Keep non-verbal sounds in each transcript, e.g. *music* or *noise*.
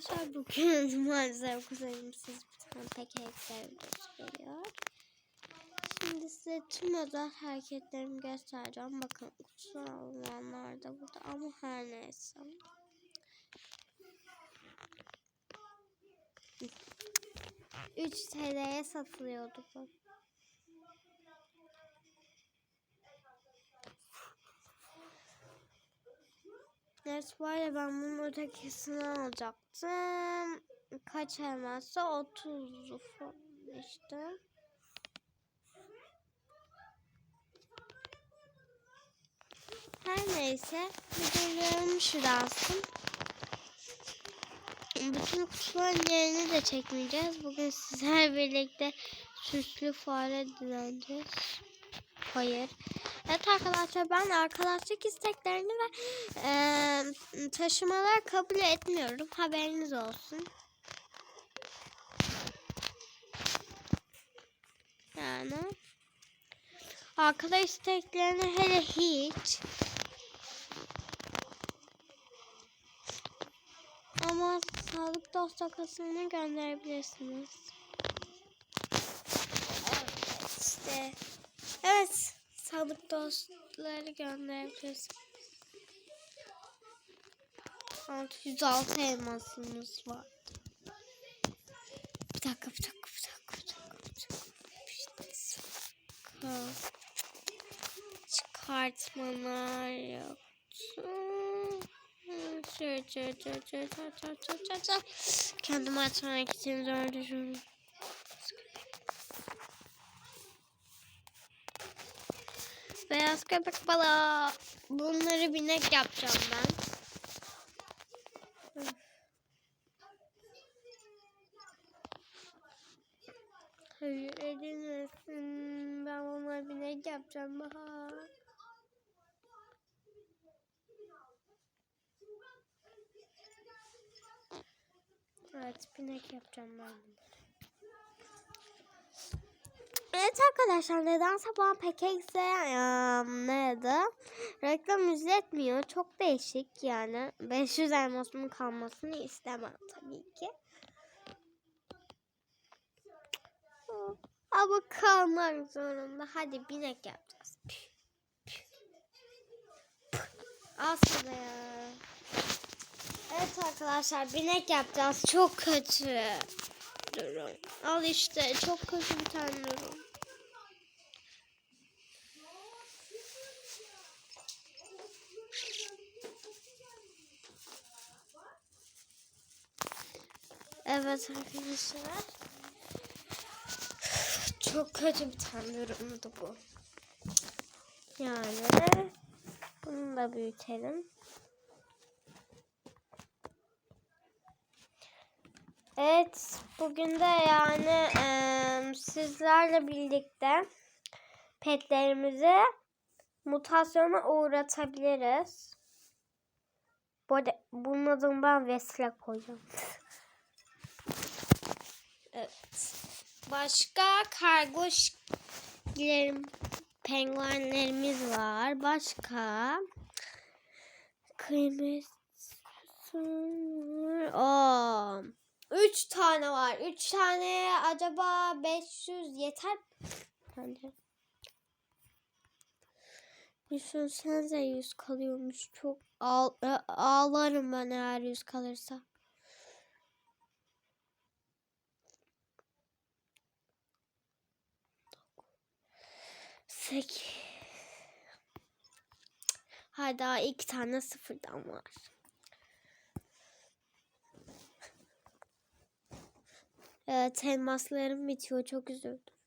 arkadaşlar bugün *laughs* maalesef kuzenim siz bir tane pekelikler videosu geliyor. Şimdi size tüm özel hareketlerimi göstereceğim. Bakın kutsal olanlar da burada ama her neyse. *laughs* Üç TL'ye satılıyordu bu. Evet var ya ben bunun ötekisini alacaktım. Kaç elmassa 30 falan işte. Her neyse videolarım şurası. Bütün kutuların yerini de çekmeyeceğiz. Bugün sizlerle birlikte süslü fare dileneceğiz. Hayır. Evet arkadaşlar ben arkadaşlık isteklerini ve e, taşımalar kabul etmiyorum. Haberiniz olsun. Yani arkadaş isteklerini hele hiç. Ama sağlık dost akasını gönderebilirsiniz. Evet işte. Evet. Sandık dostları gönderebilirsin. 606 elmasımız var. Bir dakika, bir dakika, bir dakika, bir dakika, bir dakika. Bir dakika. Çıkartmalar yoktu. Çır çır çır çır çır çır çır çır. Kendimi açmaya gittiğimi zor düşündüm. Beyaz köpek balığı. Bunları binek yapacağım ben. Hayır edilmesin. Ben onları binek yapacağım Bahar. Evet binek yapacağım ben bunları. Evet arkadaşlar nedense bana pek ekse neydi? Reklam izletmiyor. Çok değişik yani. 500 elmasımın kalmasını istemem tabii ki. Ama kalmak zorunda. Hadi binek yapacağız. Aslında ya. Evet arkadaşlar binek yapacağız. Çok kötü durum. Al işte çok kötü bir tane durum. Evet arkadaşlar. Çok kötü bir tane durumdu bu. Yani bunu da büyütelim. Evet, bugün de yani e, sizlerle birlikte petlerimizi mutasyona uğratabiliriz. Bu arada bunun ben Vesile koyacağım. *laughs* evet. Başka kargoşgilerim, penguenlerimiz var. Başka kıymet Aa, üç tane var. Üç tane acaba 500 yeter bence. Düşünsenize yüz kalıyormuş. Çok ağ ağlarım ben eğer yüz kalırsa. Sekiz. Hayır daha iki tane sıfırdan var. Evet elmaslarım bitiyor. Çok üzüldüm.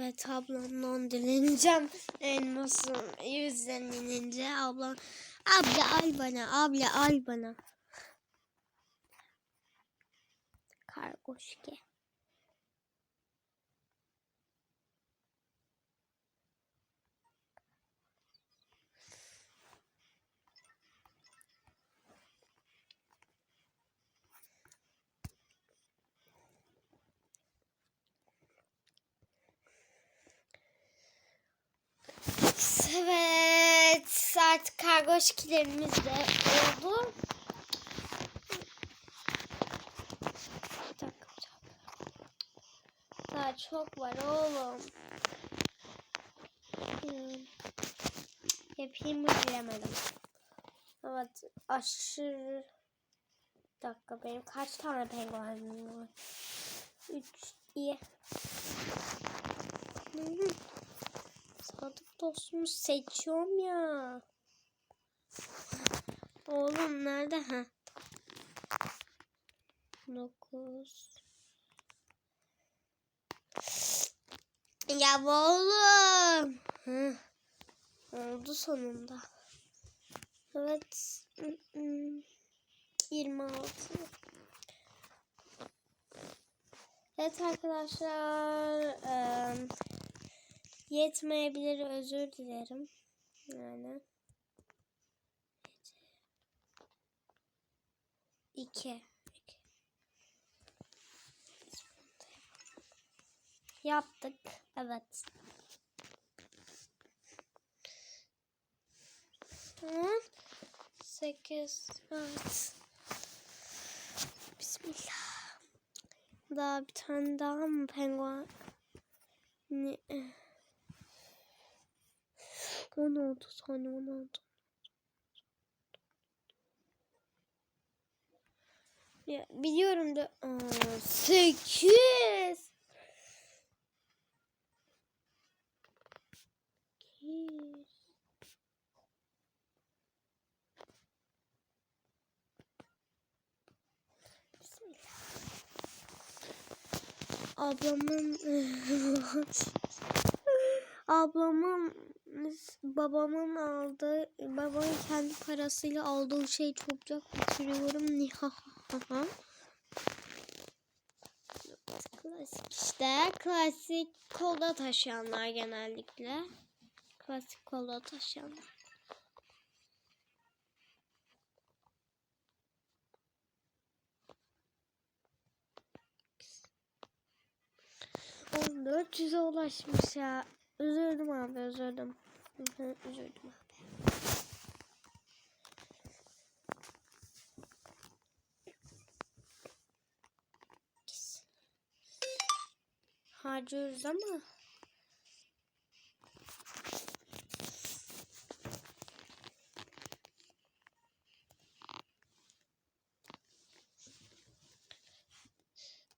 Evet ablamdan dileneceğim. Elmasım yüzden dinince ablam abla al bana abla al bana. Kargoşke. Evet. Artık kargo şikilerimiz de oldu. Daha çok var oğlum. Hmm. Yapayım mı bilemedim. Evet aşırı... Dakika benim kaç tane penguenim var? Üç iyi. Hmm. Sadık dostumu seçiyorum ya. Oğlum nerede ha? Dokuz. Ya bu oğlum. Hı. Oldu sonunda. Evet. ı, ı, 26. Evet arkadaşlar. eee, yetmeyebilir özür dilerim. Yani. İki. Yaptık. Evet. Hı. Sekiz. Evet. Bismillah. Daha bir tane daha mı penguen? Ne? 16 tane 16. Ya biliyorum da Aa, 8 Ablamın *laughs* ablamın babamın aldığı babamın kendi parasıyla aldığı şey çokça bitiriyorum nihahaha. Klasik işte klasik kolda taşıyanlar genellikle. Klasik kolda taşıyanlar. Oğlum 400'e ulaşmış ya. Üzüldüm abi üzüldüm. Üzüldüm abi. Harcıyoruz ama.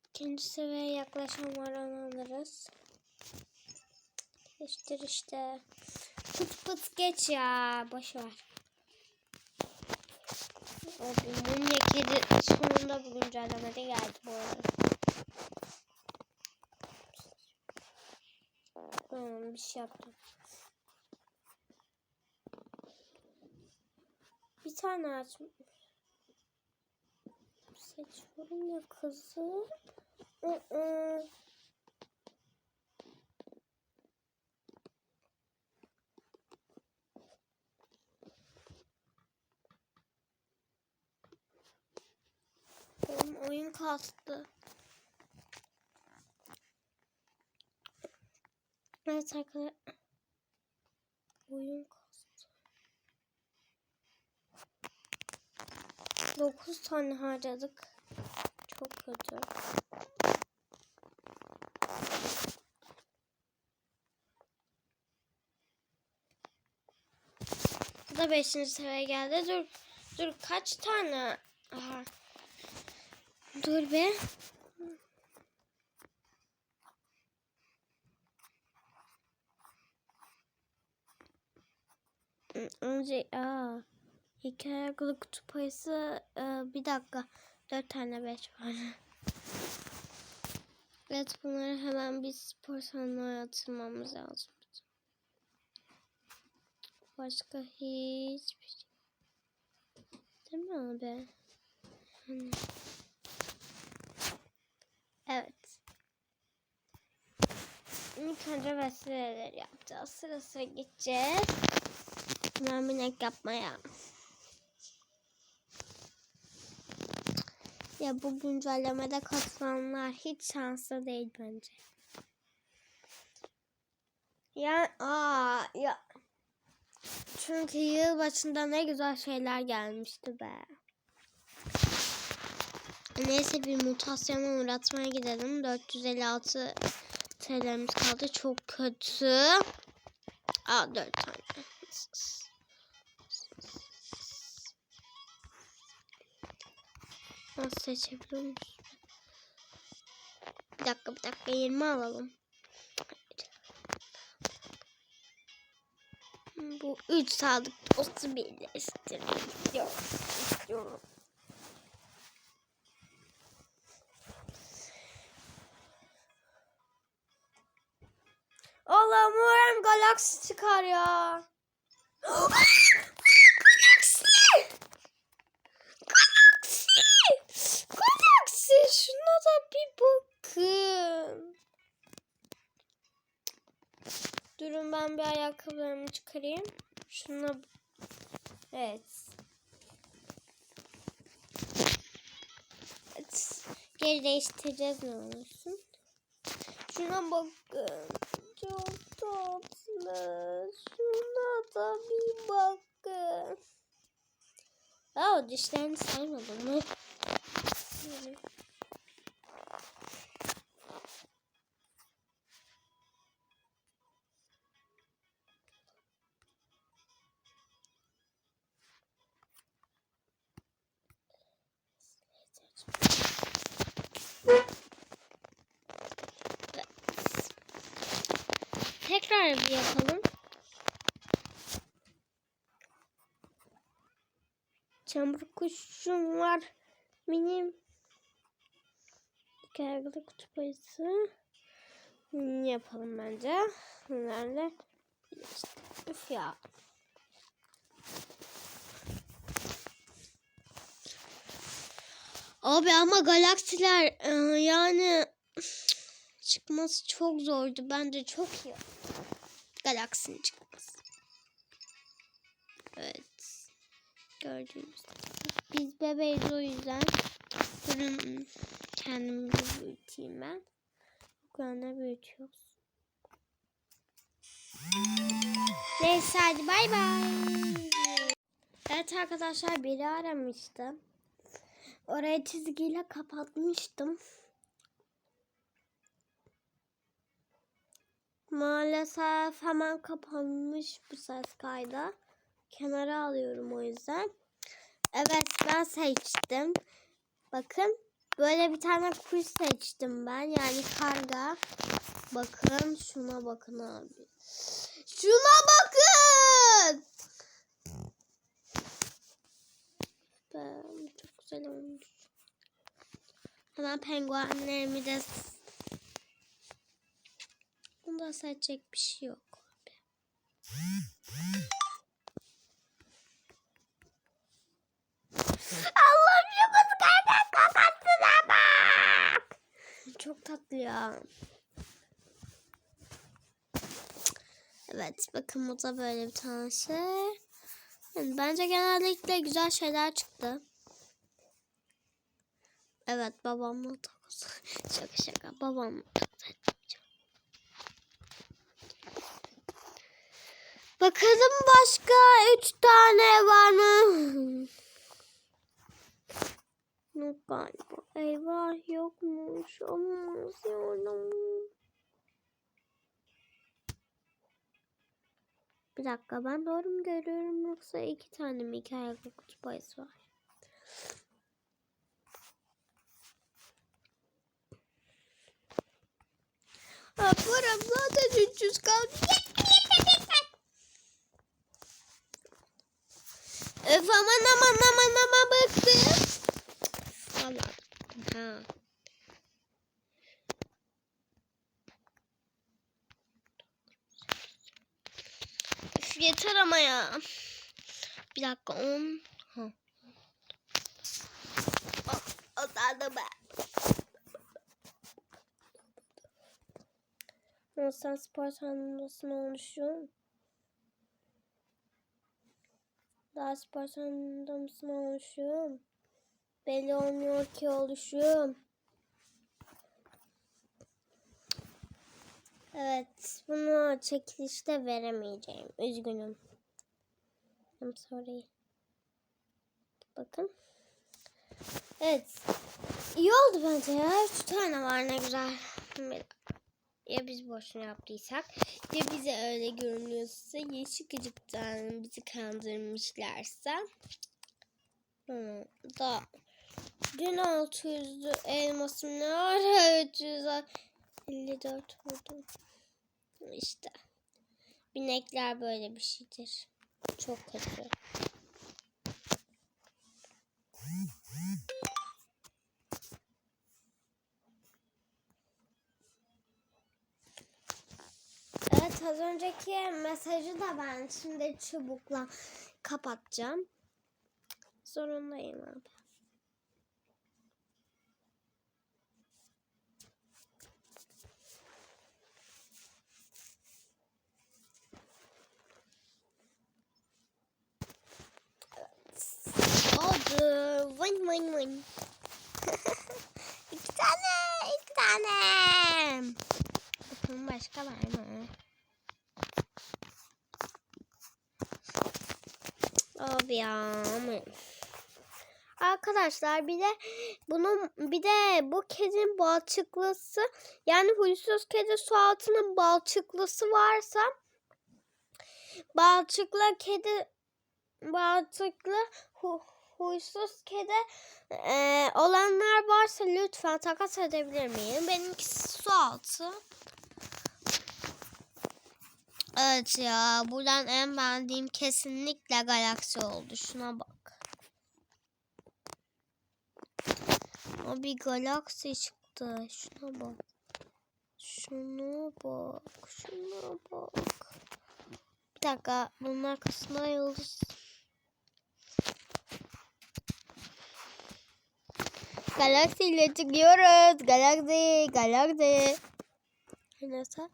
İkinci seviyeye yaklaşan var alırız. İşte işte. Pıt pıt geç ya. Boş ver. Mumya kedi sonunda bu güncellemede geldi bu arada. Tamam bir şey yaptım. Bir tane aç. Seçiyorum ya kızı. Iı. Oğlum oyun kastı. Evet arkadaşlar. Oyun kastı. 9 tane harcadık. Çok kötü. Bu da 5. seviye geldi. Dur. Dur kaç tane? Aha. Dur be. Önce aa, iki ayaklı kutup ayısı e, bir dakika dört tane beş var. evet bunları hemen bir spor salonuna yatırmamız lazım. Başka hiçbir şey. Değil mi abi? Hani. Evet. İlk önce vesileleri yapacağız. Sıra sıra gideceğiz. Merminek yapmaya. Ya bu güncellemede katılanlar hiç şanslı değil bence. Ya aa ya Çünkü yıl başında ne güzel şeyler gelmişti be. Neyse bir mutasyona uğratmaya gidelim. 456 TL'miz kaldı. Çok kötü. Aa 4 tane. Nasıl seçebiliyor? Bir dakika bir dakika 20 alalım. Bu 3 sadık dostu birleştirmek istiyorum. istiyorum. Allah'ım umarım çıkar ya. galaksi! Galaksi! Galaksi! Şuna da bir bakın. Durun ben bir ayakkabılarımı çıkarayım. Şuna Evet. Evet. Geri değiştireceğiz ne olursun. Şuna bakın. Çok tatlı. Şuna da bir bakın. Aa dişlerini saymadım mı? Tekrar yapalım. Çamur kuşum var. Benim Gergıda kutup ayısı. Yapalım bence. Bunlarla işte. Üf ya. Abi ama galaksiler e, yani çıkması çok zordu. Bence çok iyi. Galaksinin çıkması. Evet. Gördüğünüz gibi. Biz bebeğiz o yüzden. Durun kendimi büyüteyim ben. Bu kadar büyütüyoruz. Neyse hadi bay bay. Evet arkadaşlar biri aramıştı. Oraya çizgiyle kapatmıştım. Maalesef hemen kapanmış bu ses kaydı. Kenara alıyorum o yüzden. Evet ben seçtim. Bakın böyle bir tane kuş seçtim ben. Yani karga. Bakın şuna bakın abi. Şuna bakın. Ben çok güzel olmuş. Hemen penguenlerimi de Bunda seçecek bir şey yok. Allah'ım şu kızı kaynak kapattın ama. Çok tatlı ya. Evet bakın bu da böyle bir tane şey. Yani bence genellikle güzel şeyler çıktı. Evet babamla takas. *laughs* şaka şaka babamla takas edeceğim. Bakalım başka üç tane var mı? Yok galiba. Eyvah yokmuş. Olmaz yordum. Bir dakika ben doğru mu görüyorum yoksa iki tane mi iki ayaklı kutup ayısı var? Ha, param zaten 300 kaldı. Öf aman aman aman aman bıktım. Allah. Ha. Üf, yeter ama ya. Bir dakika on. Ha. O, o da ben. Sen spor salonundasın oluşuyor. Daha spor salonunda mısın oluşuyor? Belli olmuyor ki oluşuyor. Evet, bunu çekilişte veremeyeceğim. Üzgünüm. I'm sorry. Bakın. Evet. İyi oldu bence ya. Üç tane var ne güzel. Ya biz boşuna yaptıysak ya bize öyle görünüyorsa ya şıkıcıktan bizi kandırmışlarsa hmm, da dün 600'lü elmasım ne ara 354 vurdum. İşte. Binekler böyle bir şeydir. Çok kötü. Evet az önceki mesajı da ben şimdi çubukla kapatacağım. Zorundayım abi. Oldu. Vın vın vın. *laughs* iki tane, iki tane. Bakalım başka var mı? Abi ya. Arkadaşlar bir de bunun bir de bu kedinin balçıklısı yani huysuz kedi su altının balçıklısı varsa balçıklı kedi balçıklı hu, huysuz kedi e, olanlar varsa lütfen takas edebilir miyim? Benimkisi su altı. Evet ya buradan en beğendiğim kesinlikle galaksi oldu. Şuna bak. O bir galaksi çıktı. Şuna bak. Şuna bak. Şuna bak. Bir dakika. Bunun arkasında yıldız. Galaksi ile çıkıyoruz. Galaksi. Galaksi. Neyse.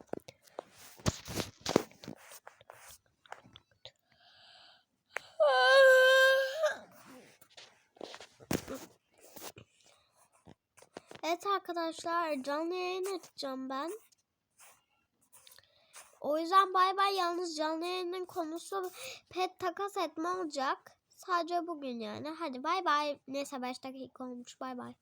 Evet arkadaşlar canlı yayın açacağım ben. O yüzden bay bay yalnız canlı yayının konusu pet takas etme olacak. Sadece bugün yani. Hadi bay bay. Neyse 5 dakika olmuş bay bay.